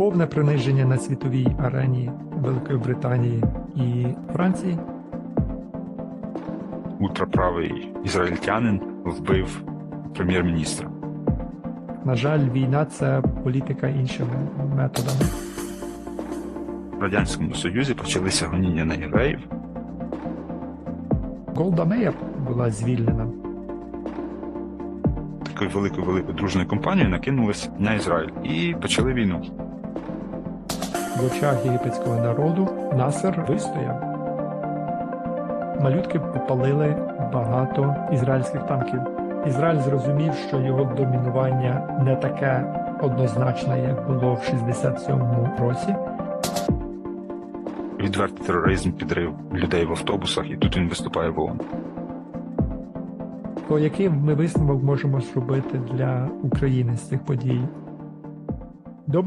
повне приниження на світовій арені Великої Британії і Франції. Ультраправий ізраїльтянин вбив прем'єр-міністра. На жаль, війна це політика іншими методами. В Радянському Союзі почалися гоніння на євреїв. Голда Меєр була звільнена. Такою великою великою дружною компанією накинулись на Ізраїль і почали війну. В очах єгипетського народу Насер вистояв. Малютки попалили багато ізраїльських танків. Ізраїль зрозумів, що його домінування не таке однозначне, як було в 67-му році. Відвертий тероризм підрив людей в автобусах, і тут він виступає в ООН. То який ми висновок можемо зробити для України з цих подій?